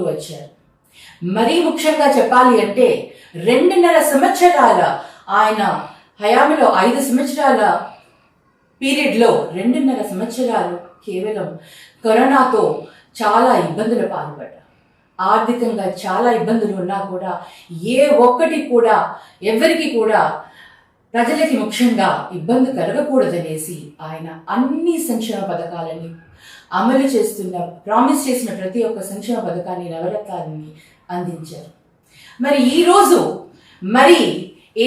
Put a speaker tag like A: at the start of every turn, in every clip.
A: వచ్చారు. మరీ ముఖ్యంగా చెప్పాలి అంటే రెండున్నర సంవత్సరాల ఆయన హయామిలో ఐదు సంవత్సరాల పీరియడ్లో రెండున్నర సంవత్సరాలు కేవలం కరోనాతో చాలా ఇబ్బందులు పాల్పడ్డారు. ఆర్థికంగా చాలా ఇబ్బందులు ఉన్నా కూడా ఏ ఒక్కటి కూడా ఎవరికి కూడా ప్రజలకి ముఖ్యంగా ఇబ్బంది కలగకూడదనేసి ఆయన అన్ని సంక్షేమ పథకాలని అమలు చేస్తున్న ప్రామిస్ చేసిన ప్రతి ఒక్క సంక్షేమ పథకాన్ని నవరత్నాన్ని అందించారు. మరి ఈరోజు మరి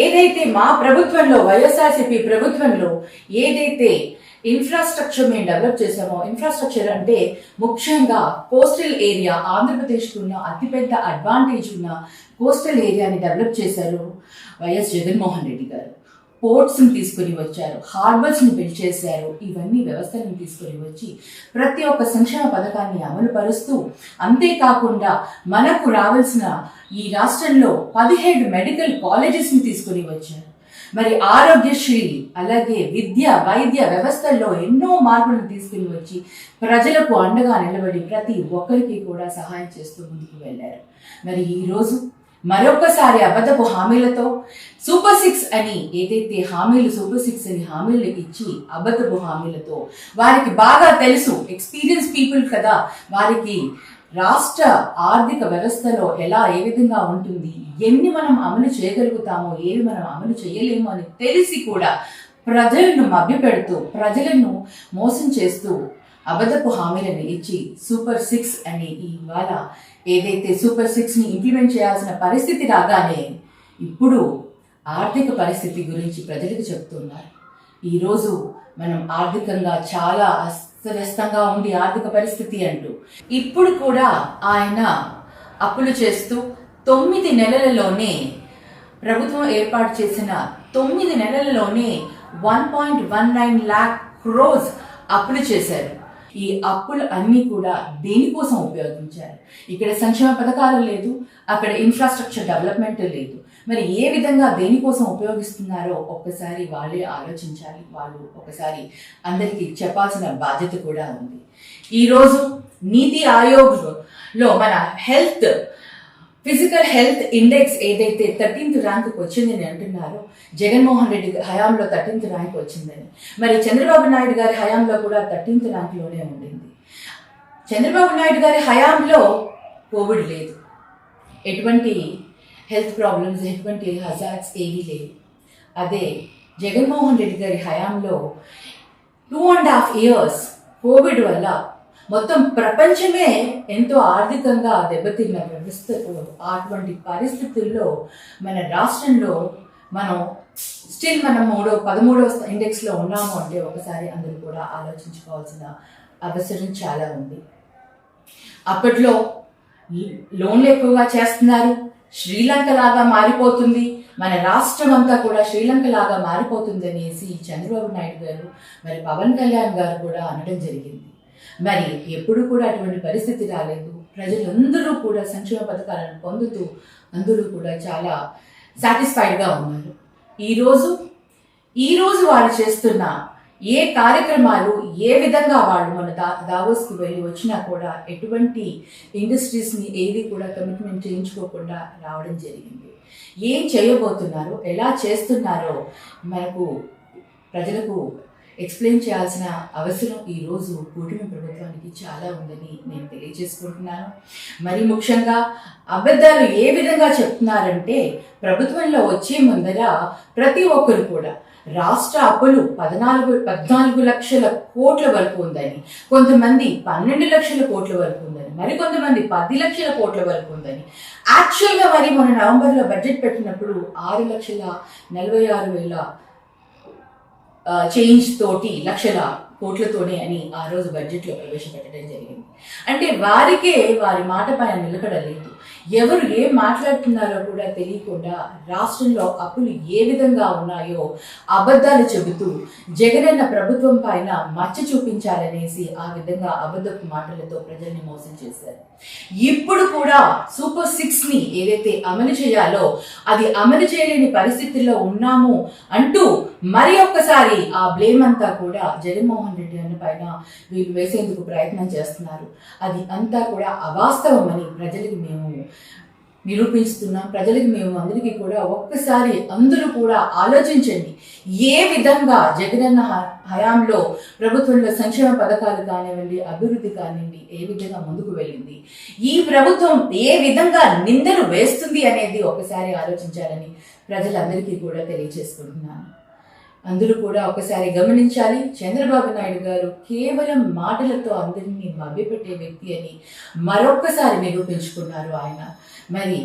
A: ఏదైతే మా ప్రభుత్వంలో వైఎస్ఆర్సీపీ ప్రభుత్వంలో ఏదైతే ఇన్ఫ్రాస్ట్రక్చర్ మేము డెవలప్ చేసామో ఇన్ఫ్రాస్ట్రక్చర్ అంటే ముఖ్యంగా కోస్టల్ ఏరియా ఆంధ్రప్రదేశ్కు ఉన్న అతిపెద్ద అడ్వాంటేజ్ ఉన్న కోస్టల్ ఏరియాని డెవలప్ చేశారు వైఎస్ జగన్మోహన్ రెడ్డి గారు. పోర్ట్స్ని తీసుకొని వచ్చారు హార్బర్స్ని బిల్డ్ చేశారు ఇవన్నీ వ్యవస్థలను తీసుకొని వచ్చి ప్రతి ఒక్క సంక్షేమ పథకాన్ని అమలు పరుస్తూ అంతేకాకుండా మనకు రావాల్సిన ఈ రాష్ట్రంలో పదిహేడు మెడికల్ కాలేజెస్ని తీసుకొని వచ్చారు. మరి ఆరోగ్యశ్రీ అలాగే విద్య వైద్య వ్యవస్థల్లో ఎన్నో మార్పులను తీసుకుని వచ్చి ప్రజలకు అండగా నిలబడి ప్రతి ఒక్కరికి కూడా సహాయం చేస్తూ ముందుకు వెళ్ళారు. మరి ఈరోజు మరొకసారి అబద్ధపు హామీలతో సూపర్ సిక్స్ అని ఏదైతే హామీలు సూపర్ సిక్స్ అని హామీలు ఇచ్చి అబద్ధపు హామీలతో వారికి బాగా తెలుసు ఎక్స్పీరియన్స్ పీపుల్ కదా వారికి రాష్ట్ర ఆర్థిక వ్యవస్థలో ఎలా ఏ విధంగా ఉంటుంది ఎన్ని మనం అమలు చేయగలుగుతామో ఏవి మనం అమలు చేయలేము అని తెలిసి కూడా ప్రజలను మభ్యపెడుతూ ప్రజలను మోసం చేస్తూ అబద్ధపు హామీలను ఇచ్చి సూపర్ సిక్స్ అని ఇవాళ ఏదైతే సూపర్ సిక్స్ని ఇంప్లిమెంట్ చేయాల్సిన పరిస్థితి రాగానే ఇప్పుడు ఆర్థిక పరిస్థితి గురించి ప్రజలకు చెప్తున్నారు. ఈరోజు మనం ఆర్థికంగా చాలా అస్తవ్యస్తంగా ఉండి ఆర్థిక పరిస్థితి అంటూ ఇప్పుడు కూడా ఆయన అప్పులు చేస్తూ తొమ్మిది నెలలలోనే ప్రభుత్వం ఏర్పాటు చేసిన తొమ్మిది నెలలలోనే one point one nine lakh crores అప్పులు చేశారు. ఈ అప్పులు అన్నీ కూడా దేనికోసం ఉపయోగించారు? ఇక్కడ సంక్షేమ పథకాలు లేదు అక్కడ ఇన్ఫ్రాస్ట్రక్చర్ డెవలప్మెంట్ లేదు. మరి ఏ విధంగా దేనికోసం ఉపయోగిస్తున్నారో ఒక్కసారి వాళ్ళే ఆలోచించాలి. వాళ్ళు ఒకసారి అందరికీ చెప్పాల్సిన బాధ్యత కూడా ఉంది. ఈరోజు నీతి ఆయోగ్లో మన హెల్త్ ఫిజికల్ హెల్త్ ఇండెక్స్ ఏదైతే థర్టీన్త్ ర్యాంక్కి వచ్చిందని అంటున్నారో జగన్మోహన్ రెడ్డి హయాంలో థర్టీన్త్ ర్యాంక్ వచ్చిందని. మరి చంద్రబాబు నాయుడు గారి హయాంలో కూడా థర్టీన్త్ ర్యాంక్లోనే ఉండింది. చంద్రబాబు నాయుడు గారి హయాంలో కోవిడ్ లేదు. ఎటువంటి హెల్త్ ప్రాబ్లమ్స్ ఎటువంటి హజార్డ్స్ ఏవీ లేవు. అదే జగన్మోహన్ రెడ్డి గారి హయాంలో two and half years Covid వల్ల మొత్తం ప్రపంచమే ఎంతో ఆర్థికంగా దెబ్బతిన్న వ్యవస్థలో అటువంటి పరిస్థితుల్లో మన రాష్ట్రంలో మనం స్టిల్ మనం మూడో పదమూడో ఇండెక్స్లో ఉన్నాము అంటే ఒకసారి అందరూ కూడా ఆలోచించుకోవాల్సిన అవసరం చాలా ఉంది. అప్పట్లో లోన్లు ఎక్కువగా చేస్తున్నారు శ్రీలంక లాగా మారిపోతుంది మన రాష్ట్రం అంతా కూడా శ్రీలంక లాగా మారిపోతుంది అనేసి చంద్రబాబు నాయుడు గారు మరి పవన్ కళ్యాణ్ గారు కూడా అనడం జరిగింది. మరి ఎప్పుడు కూడా అటువంటి పరిస్థితి రాలేదు. ప్రజలందరూ కూడా సంక్షేమ పథకాలను పొందుతూ అందరూ కూడా చాలా సాటిస్ఫైడ్గా ఉన్నారు. ఈరోజు ఈరోజు వారు చేస్తున్న ఏ కార్యక్రమాలు ఏ విధంగా వాళ్ళు మన దా దావోస్కి వెళ్ళి వచ్చినా కూడా ఎటువంటి ఇండస్ట్రీస్ని ఏది కూడా కమిట్మెంట్ చేయించుకోకుండా రావడం జరిగింది. ఏం చేయబోతున్నారో ఎలా చేస్తున్నారో మనకు ప్రజలకు ఎక్స్ప్లెయిన్ చేయాల్సిన అవసరం ఈరోజు కూటమి ప్రభుత్వానికి చాలా ఉందని నేను తెలియజేసుకుంటున్నాను. మరి ముఖ్యంగా అబద్ధాలు ఏ విధంగా చెప్తున్నారంటే ప్రభుత్వంలో వచ్చే ముందర ప్రతి ఒక్కరు కూడా రాష్ట్ర అప్పులు పద్నాలుగు పద్నాలుగు లక్షల కోట్ల వరకు ఉందని కొంతమంది పన్నెండు లక్షల కోట్ల వరకు ఉందని మరి కొంతమంది పది లక్షల కోట్ల వరకు ఉందని యాక్చువల్గా మరి మన నవంబర్లో బడ్జెట్ పెట్టినప్పుడు ఆరు లక్షల నలభై ఆరు వేల చేంజ్ తోటి లక్షల కోట్లతోనే అని ఆ రోజు బడ్జెట్లో ప్రవేశపెట్టడం జరిగింది. అంటే వారికే వారి మాట పైన నిలకడలేదు ఎవరు ఏం మాట్లాడుతున్నారో కూడా తెలియకుండా రాష్ట్రంలో అప్పులు ఏ విధంగా ఉన్నాయో అబద్ధాలు చెబుతూ జగనన్న ప్రభుత్వం పైన మచ్చ చూపించాలనేసి ఆ విధంగా అబద్ధపు మాటలతో ప్రజల్ని మోసం చేశారు. ఇప్పుడు కూడా కూడా సూపర్ సిక్స్ని ఏదైతే అమలు చేయాలో అది అమలు చేయలేని పరిస్థితుల్లో ఉన్నాము అంటూ మరి ఒక్కసారి ఆ బ్లేమ్ అంతా కూడా జగన్మోహన్ రెడ్డి అన్న పైన వీళ్ళు వేసేందుకు ప్రయత్నం చేస్తున్నారు. అది అంతా కూడా అవాస్తవమని ప్రజలకు మేము నిరూపిస్తున్నాం. ప్రజలకు మేము అందరికీ కూడా ఒక్కసారి అందరూ కూడా ఆలోచించండి. ఏ విధంగా జగనన్న హయాంలో ప్రభుత్వంలో సంక్షేమ పథకాలు కానివ్వండి అభివృద్ధి కానివ్వండి ఏ విధంగా ముందుకు వెళ్ళింది? ఈ ప్రభుత్వం ఏ విధంగా నిందలు వేస్తుంది అనేది ఒకసారి ఆలోచించాలని ప్రజలందరికీ కూడా తెలియజేసుకుంటున్నాను. అందరూ కూడా ఒకసారి గమనించాలి. చంద్రబాబు నాయుడు గారు కేవలం మాటలతో అందరినీ మభ్యపెట్టే వ్యక్తి అని మరొక్కసారి నిరూపించుకున్నారు ఆయన. మరి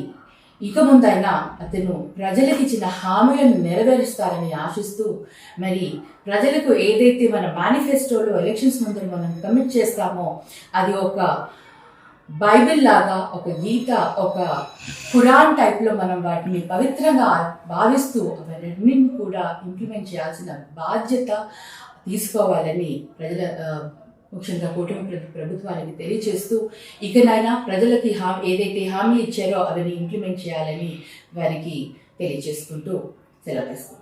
A: ఇక ముందైనా అతను ప్రజలకు ఇచ్చిన హామీలను నెరవేరుస్తారని ఆశిస్తూ మరి ప్రజలకు ఏదైతే మన మేనిఫెస్టోలో ఎలక్షన్స్ ముందు మనం కమిట్ చేస్తామో అది ఒక బైబిల్ లాగా ఒక గీత ఒక ఖురాన్ టైప్లో మనం వాటిని పవిత్రంగా భావిస్తూ అవన్నింటినీ కూడా ఇంప్లిమెంట్ చేయాల్సిన బాధ్యత తీసుకోవాలని ప్రజల ముఖ్యంగా కూటమి ప్రభుత్వానికి తెలియచేస్తూ ఇకనైనా ప్రజలకి హా ఏదైతే హామీ ఇచ్చారో అవన్నీ ఇంప్లిమెంట్ చేయాలని వారికి తెలియచేసుకుంటూ సెలవు